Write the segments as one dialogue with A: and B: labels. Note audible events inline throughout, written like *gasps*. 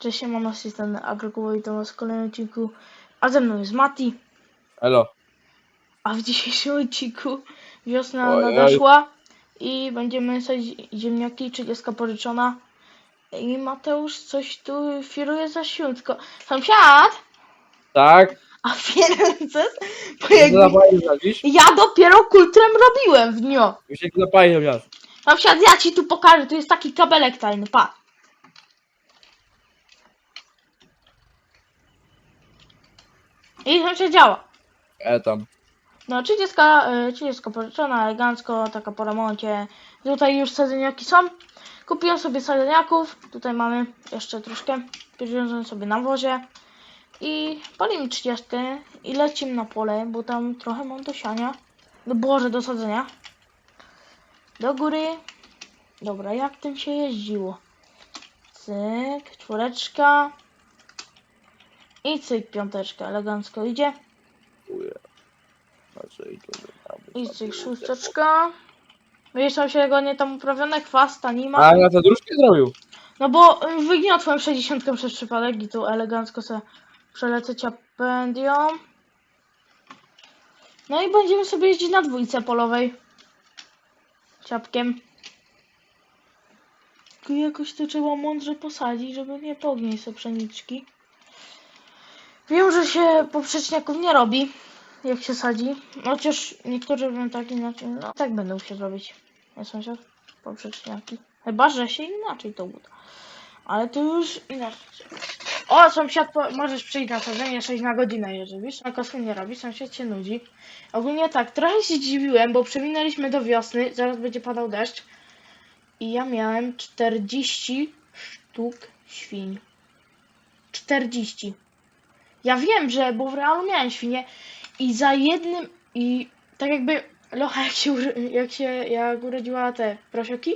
A: Cześć, mam asystent Agrokowo i to was w kolejnym odcinku. A ze mną jest Mati.
B: Elo.
A: A w dzisiejszym odcinku wiosna
B: Ojej.
A: nadeszła i będziemy sadzić ziemniaki, 30 pożyczona. I Mateusz coś tu firuje za świętko. Sąsiad!
B: Tak?
A: A pieniądze? Bo
B: Jak zapalił dziś?
A: Ja dopiero kultrem robiłem w dniu.
B: Już jak zapalił.
A: Sąsiad, ja ci tu pokażę, tu jest taki kabelek tajny, pa. I sąsiad działa.
B: E tam.
A: No 30, y, 30 pożyczona, elegancko, taka po remoncie. Tutaj już sadzeniaki są. Kupiłem sobie sadzeniaków. Tutaj mamy jeszcze troszkę. Przywiązałem sobie na wozie. I palimy 30 i lecimy na pole, bo tam trochę mam do siania. No Boże, do sadzenia. Do góry. Dobra, jak tym się jeździło? Cyk, czwóreczka. I cyk, piąteczka. Elegancko idzie.
B: Dziękuję. I
A: cyk, szósteczka. Wiesz, tam się go nie tam uprawione, chwasta nie ma.
B: A na to dróżkę zrobił.
A: No bo wygniotłem 60 przez przypadek i tu elegancko se przelecę ciapendią. No i będziemy sobie jeździć na dwójce polowej. Ciapkiem. Tylko jakoś to trzeba mądrze posadzić, żeby nie pognieść sobie pszeniczki. Wiem, że się poprzeczniaków nie robi, jak się sadzi. Chociaż niektórzy robią tak inaczej. No tak będą się robić. Nie sąsiad? Poprzeczniaki. Chyba, że się inaczej to uda. Ale to już inaczej. O, sąsiad, możesz przyjść na sadzenie 6 na godzinę, jeżeli wiesz, a kosmy nie robi, sąsiad się nudzi. Ogólnie tak, trochę się dziwiłem, bo przewinęliśmy do wiosny, zaraz będzie padał deszcz. I ja miałem 40 sztuk świń. 40. Ja wiem, że, bo w realu miałem świnie i za jednym, i tak jakby Locha jak się, jak się, jak urodziła te prosioki,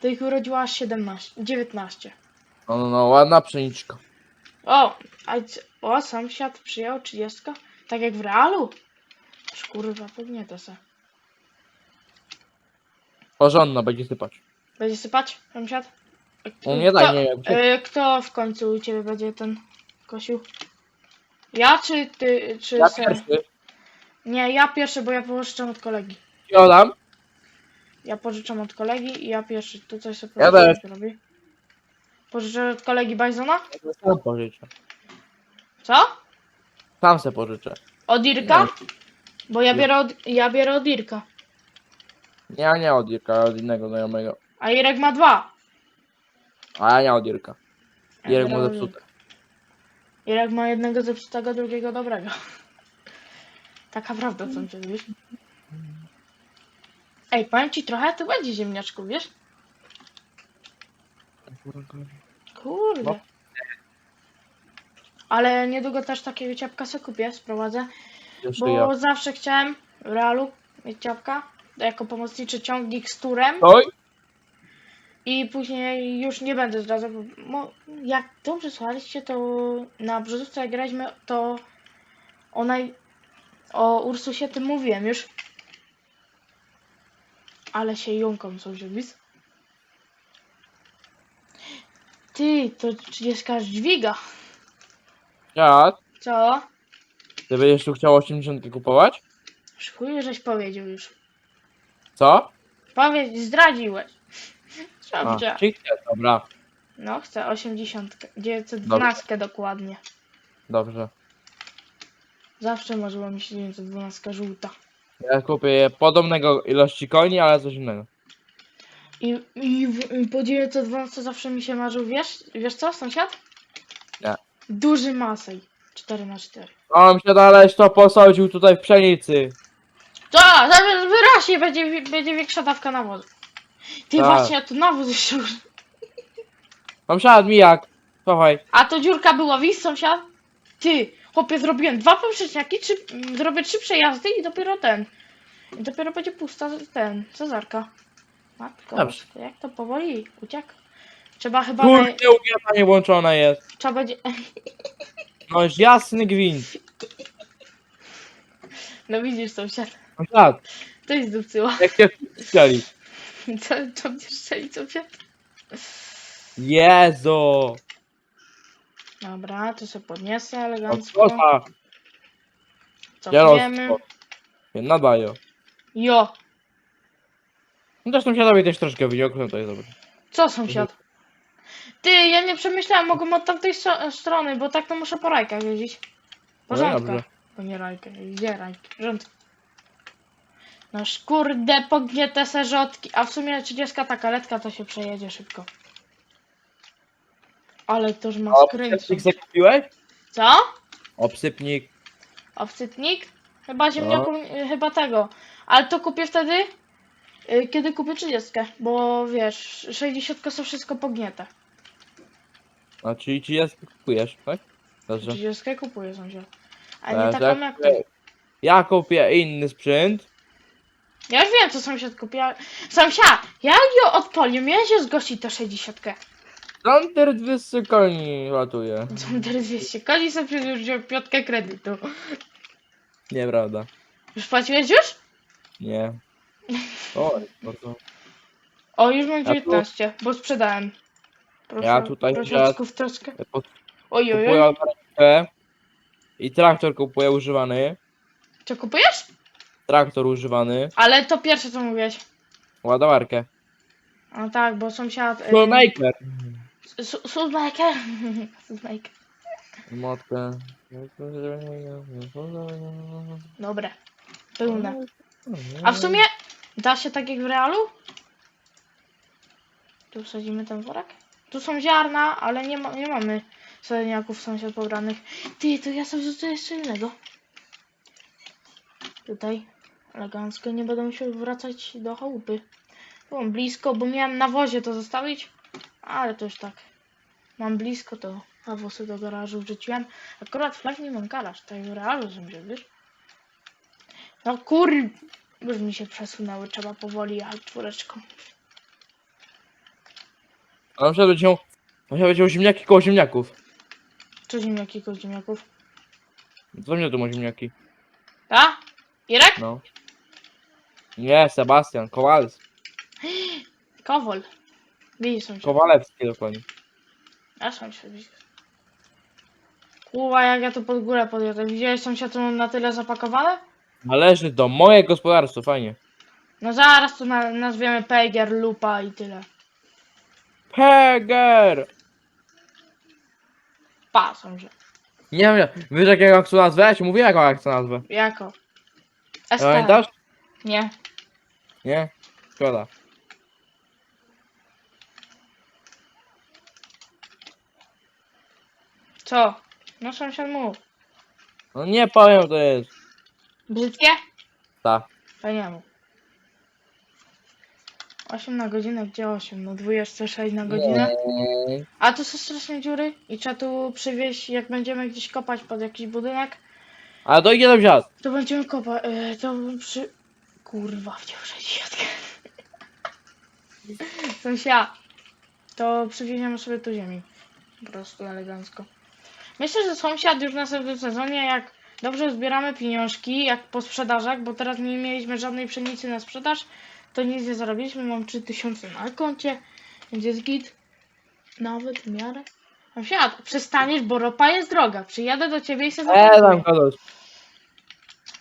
A: to ich urodziła aż 17, 19.
B: No, no, no, ładna pszeniczka.
A: O, a, o, sąsiad przyjął 30, tak jak w realu. Kurwa, pewnie to se.
B: Porządna, będzie sypać.
A: Będzie sypać, sąsiad?
B: No nie
A: Kto-
B: tak, nie wiem.
A: e, Kto w końcu u ciebie będzie ten kosił? Ja czy ty, czy
B: Ja
A: se-
B: pierwszy.
A: Nie, ja pierwszy, bo ja pożyczam od kolegi.
B: Oddam.
A: Ja pożyczam od kolegi i ja pierwszy. Tu coś sobie
B: Ja
A: pożyczam,
B: też.
A: robi. Pożyczę od kolegi Bajzona?
B: Ja Sam pożyczę.
A: Co?
B: Sam se pożyczę.
A: Od Irka?
B: Nie.
A: Bo ja biorę od, ja biorę od Irka.
B: Ja nie od Jirka, ale od innego znajomego.
A: A Irek ma dwa.
B: A ja nie od Jirek
A: biorę
B: mu
A: od
B: zepsute.
A: Irek ma jednego zepsutego, drugiego dobrego. Taka prawda, co cię wiesz? Ej, powiem ci trochę, to będzie ziemniaczków, wiesz? Kurde.
B: No.
A: Ale niedługo też takiego ciapka sobie kupię, sprowadzę.
B: Jeszcze
A: Bo
B: ja.
A: zawsze chciałem w realu mieć ciapka jako pomocniczy ciągnik z turem
B: Oj!
A: I później już nie będę zdradzał. bo Jak dobrze słuchaliście, to na brzozówce jak graliśmy, to o, naj... o Ursusie tym mówiłem już. Ale się jąką są żywis. Ty, to 30 aż dźwiga.
B: Ja?
A: Co?
B: Ty będziesz tu chciał 80 kupować?
A: Chuj, żeś powiedział już.
B: Co?
A: Powiedz, zdradziłeś.
B: A,
A: Dobrze.
B: czy chcę? Dobra,
A: No, chcę 80. 912 dokładnie.
B: dobrze.
A: Zawsze marzyła mi się 912 żółta.
B: Ja kupię podobnego ilości koni, ale coś innego.
A: I, i, w, i po 912 zawsze mi się marzył, wiesz, wiesz co, sąsiad?
B: Nie.
A: Duży masej. 4 na 4
B: On się dalej to posadził tutaj w pszenicy.
A: Co? Zamiast wyraźnie będzie, będzie większa dawka nawozu. Ty
B: Tak.
A: właśnie, ja tu nawóz jeszcze
B: Sąsiad mijak. Słuchaj.
A: A to dziurka była, widzisz sąsiad? Ty, chłopie, zrobiłem dwa poprzeczniaki, trzy, mm, zrobię trzy przejazdy i dopiero ten. I dopiero będzie pusta ten, Cezarka. Matko,
B: Dobrze.
A: boska, jak to powoli ucieka. Trzeba chyba,
B: Kurde, ugiepa nie włączona jest.
A: trzeba będzie,
B: No już jasny gwint.
A: no widzisz sąsiad,
B: Sąsiad,
A: to jest dupcyła.
B: jak cię chcieli. *laughs*
A: Co, co będziesz strzelić sąsiad?
B: Jezu.
A: Dobra, to sobie podniosę
B: Od
A: elegancko.
B: kota.
A: Cofniemy.
B: Dziarostwo. Nadaję.
A: Jo,
B: No też sąsiadowi też troszkę wyniosłem, to jest dobre.
A: co sąsiad? Ty, ja nie przemyślałem, mogę od tamtej so- strony, bo tak to muszę po rajkach jeździć.
B: No
A: Porządka.
B: dobrze.
A: bo nie rajkę, gdzie rajki? Rząd. No kurde, pogniete serzotki. A w sumie 30 taka letka to się przejedzie szybko. Ale to już ma
B: A
A: skręcę.
B: obsypnik sobie kupiłeś?
A: Co?
B: Obsypnik.
A: Obcytnik? Chyba ziemniaku, y, chyba tego. Ale to kupię wtedy, y, kiedy kupię 30, bo wiesz, 60 są wszystko pogniete.
B: A czyli ci jest kupujesz, tak? Dobrze.
A: 30 kupuję sąsiad. A nie taką jak ty.
B: Ja kupię inny sprzęt.
A: Ja już wiem, co sąsiad kupiła. Sąsiad, ja ją odpalił, miałem się zgłosić to 60.
B: Tranter 200 koni latuje.
A: Zonder 200. Koni sobie przecież wziął piątkę kredytu.
B: Nieprawda.
A: Już płaciłeś już?
B: Nie. O, bardzo.
A: O, już mam
B: tu-
A: 19, bo sprzedałem. Proszę,
B: Ja tutaj
A: prosiaczków troszkę.
B: Pod-
A: Oj, oj,
B: Kupuję
A: oj.
B: i traktor kupuję używany.
A: Co kupujesz?
B: Traktor używany.
A: Ale to pierwsze co mówiłeś.
B: Ładowarkę.
A: No tak, bo sąsiad... y,
B: Maker.
A: Su- Sudmaker. Sudmaker. *laughs*
B: Motkę.
A: Dobre. Pełne. A w sumie da się tak jak w realu? Tu wsadzimy ten worek? Tu są ziarna, ale nie, ma, nie mamy sadeniaków sąsiad pobranych. Ty, to ja sobie rzucę jeszcze innego. Tutaj. Elegancko, nie będę musiał wracać do chałupy. Byłam blisko, bo miałem na wozie to zostawić. Ale to już tak. Mam blisko to. A włosy do garażu wrzuciłem. Akurat flag nie mam garaż, tak w realu sobie, wiesz? No kur... Już mi się przesunęły, trzeba powoli jechać czwóreczką.
B: A na przykład będzie miał, musiał być miał ziemniaki koło ziemniaków.
A: Co ziemniaki, koło ziemniaków?
B: Co mnie tu ma ziemniaki?
A: A? Irek?
B: No. Nie, Sebastian, Kowalski. *gasps*
A: Kowol. Widzisz sąsiad.
B: Kowalewski dokładnie.
A: A sąsiad, widzisz. Kurwa, jak ja tu pod górę podjadę. Widziałeś sąsiad, co mam na tyle zapakowane?
B: Należy do moje gospodarstwo, fajnie.
A: No zaraz to na, nazwiemy Pejger, Lupa i tyle.
B: Peger!
A: Pa, sąsiad.
B: Nie wiem, wiesz jak ja chcę nazwę? Ja ci mówię jaką ja chcę nazwę.
A: Jako?
B: Pamiętasz?
A: Nie.
B: Nie? Szkoda.
A: Co? No sąsiad mów.
B: No nie powiem to jest.
A: Brzydkie?
B: Ta.
A: To nie mów. 8 na godzinę, gdzie 8? No dwójeczce 6 na godzinę.
B: Nie.
A: A tu są straszne dziury i trzeba tu przywieźć, jak będziemy gdzieś kopać pod jakiś budynek,
B: A to idzie do wziąć.
A: to będziemy kopać, yy, to przy... Kurwa, wziął 60. Sąsia, *laughs* to przywieziemy sobie tu ziemi. Po prostu elegancko. Myślę, że sąsiad już w następnym sezonie, jak dobrze zbieramy pieniążki, jak po sprzedażach, bo teraz nie mieliśmy żadnej pszenicy na sprzedaż, to nic nie zarobiliśmy, mam 3000 na koncie, więc jest git. Nawet w miarę. Sąsiad, przestaniesz, bo ropa jest droga. Przyjadę do ciebie i sobie
B: E, tam kogoś.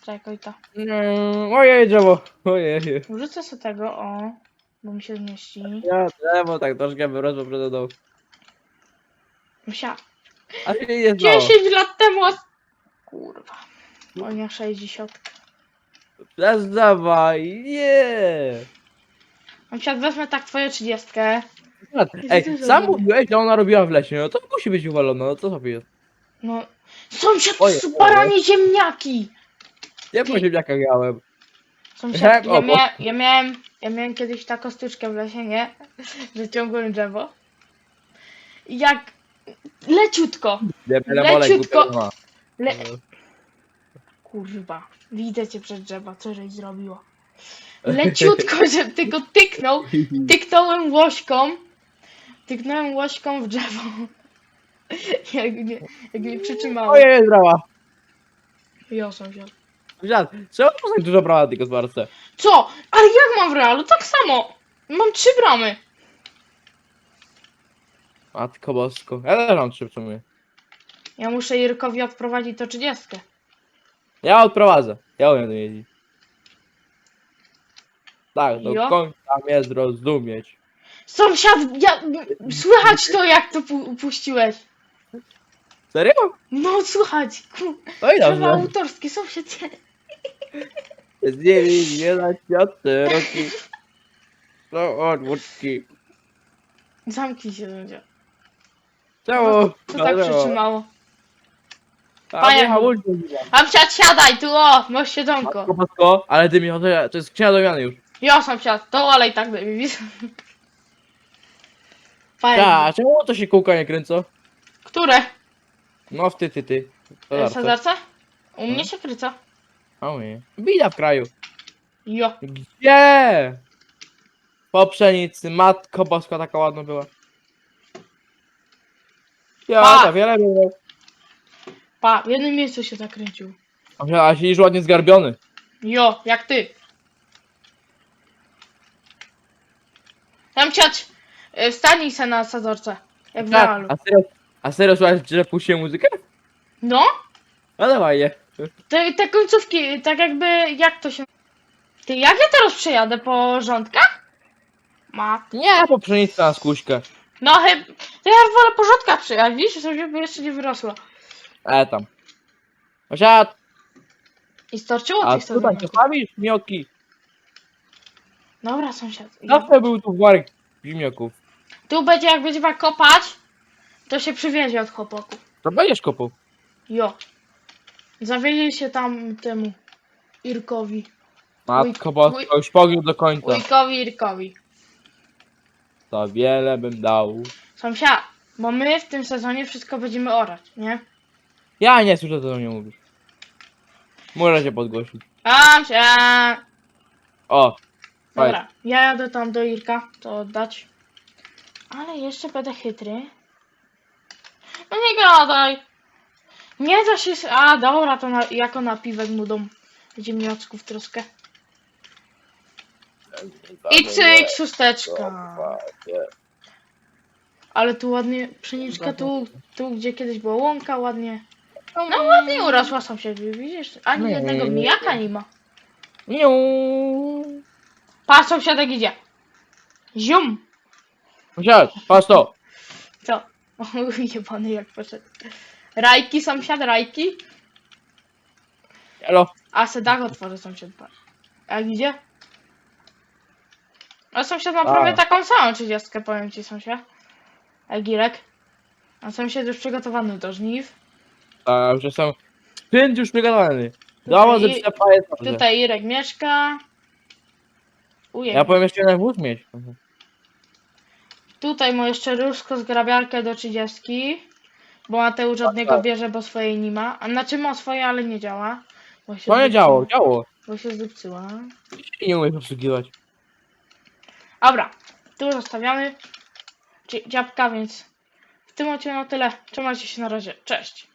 A: Czekaj to.
B: Mm, Ojej, drzewo. Ojej.
A: Wrzucę sobie tego, o, bo mi się zmieści.
B: Ja drzewo tak troszkę wyrosło przed domu.
A: Msia.
B: A się nie znało.
A: 10 lat temu. os- Kurwa. Moja 60.
B: Przestawaj, nie.
A: Msia, wezmę tak twoją 30.
B: Ej, sam mówiłeś, że ona robiła w lesie, no to musi być uwalona, no co sobie jest?
A: No. Sąsiad, to
B: Ojej,
A: są baranie ziemniaki.
B: Nie po ziemniakach miałem.
A: Sąsiad, ja, mia ja miałem, ja miałem kiedyś taką styczkę w lesie, nie? *laughs* Że ciągłem drzewo. I jak leciutko,
B: Nie
A: Leciutko. le... Kurwa, widzę cię przez drzewa, co żeś zrobiła. *laughs* Leciutko, że tylko tyknął, tyknąłem łośką, tyknąłem łośką w drzewo. *laughs* Jak mnie, jak mnie przytrzymało.
B: Ojej, brawa.
A: Ja sąsiad.
B: To tak dużo brawa tylko zmarce?
A: Co? Ale jak mam w realu? Tak samo. Mam trzy bramy.
B: Matko bosko. Ja też mam trzy w sumie.
A: Ja muszę Irkowi odprowadzić to 30.
B: Ja odprowadzę. Ja umiem to jeździć. Tak, do
A: Jo.
B: końca mnie zrozumieć.
A: Sąsiad, ja, słychać to jak to pu puściłeś.
B: Serio?
A: No słychać. ku-
B: No i
A: Prawa
B: dobrze.
A: autorskie, sąsiad.
B: Z nimi nie na światce roki. No odwódki.
A: Zamknij się będzie.
B: Czemu?
A: Co tak przytrzymało? Panie-
B: nie hamulcie.
A: A sąsiad siadaj tu o, masz siedzonko.
B: Matko, matko, ale ty mi to, to jest wiany już.
A: Ja sąsiad, to olej tak baby, widzisz? Fajnie.
B: Ta, a czemu to się kółka nie kręcą?
A: Które?
B: No w ty, ty, ty.
A: Sadzarce? U mnie
B: Hmm?
A: się kryca.
B: O nie. Bida w kraju.
A: Jo.
B: Gdzie? Po pszenicy, matko boska taka ładna była. Ja,
A: Pa!
B: ta wiele było.
A: Pa, w jednym miejscu się zakręcił.
B: A siedzisz ładnie zgarbiony.
A: Jo, jak ty. Tam ciać, wstanij se na sadzorce. Jak w
B: Tak,
A: realu.
B: a serio, a serio słuchaj, że puściłem muzykę?
A: No,
B: No dawaj je.
A: Te, te końcówki, tak jakby, jak to się... Ty, jak ja teraz przejadę po rządkach? Ma.
B: Nie, po pszenicy na skuśkę.
A: No chyba, to ja wolę po rządkach przejechać, widzisz, żeby jeszcze nie wyrosło.
B: E tam. Osiad,
A: I starczyło
B: a
A: tych
B: tutaj
A: sadzonków.
B: zostawisz gnioki.
A: Dobra, sąsiad.
B: Zawsze był tu worek ziemniaków.
A: tu będzie, jak będziemy kopać, to się przywiezie od chłopaków.
B: To będziesz kopał.
A: Jo. Zawiezie się tam temu Irkowi.
B: Matko
A: Uj,
B: boska, już pogił do końca.
A: Wujkowi Irkowi.
B: To wiele bym dał.
A: Sąsiad, bo my w tym sezonie wszystko będziemy orać, nie?
B: Ja nie słyszę, co do mnie mówisz. Muszę się podgłosić.
A: Się.
B: O,
A: Dobra, ja jadę tam do Irka, to oddać. Ale jeszcze będę chytry. No nie gadaj. Nie da się... A, dobra, to na, jako napiwek mu dom ziemniaczków troszkę. I cyk, szósteczka. Ale tu ładnie, pszeniczka tu, tu gdzie kiedyś była łąka, ładnie. No ładnie urosła sąsiedzi, widzisz? Ani
B: Nie.
A: jednego mijaka nie ma.
B: Niu.
A: Pa, sąsiadek idzie. Zium.
B: Musiałeś, patrz to.
A: Co? *laughs* O, jebany jak poszedł. Rajki, sąsiad, rajki.
B: Elo.
A: A se dach otworzy sąsiad. A jak idzie? A sąsiad ma prawie
B: A.
A: taką samą trzydziestkę, powiem ci sąsiad. Jak Girek. A sąsiad już przygotowany do żniw.
B: A już jestem. Pięć już przygotowany. Dowoz że jest dobrze.
A: Tutaj Irek mieszka. Ujej.
B: Ja powiem jeszcze jeden wóz mieć.
A: Tutaj mu jeszcze różko zgrabiarkę do 30. Bo Mateusz od niego
B: tak.
A: bierze, bo swojej nie ma. A znaczy ma swoje, ale nie działa. Bo się
B: To nie
A: zepsuła.
B: działo, działo.
A: Bo się zepsuła.
B: I nie umiesz obsługiwać.
A: Dobra, tu zostawiamy dzi- dziabka, więc w tym odcinku na tyle. Trzymajcie się na razie. Cześć.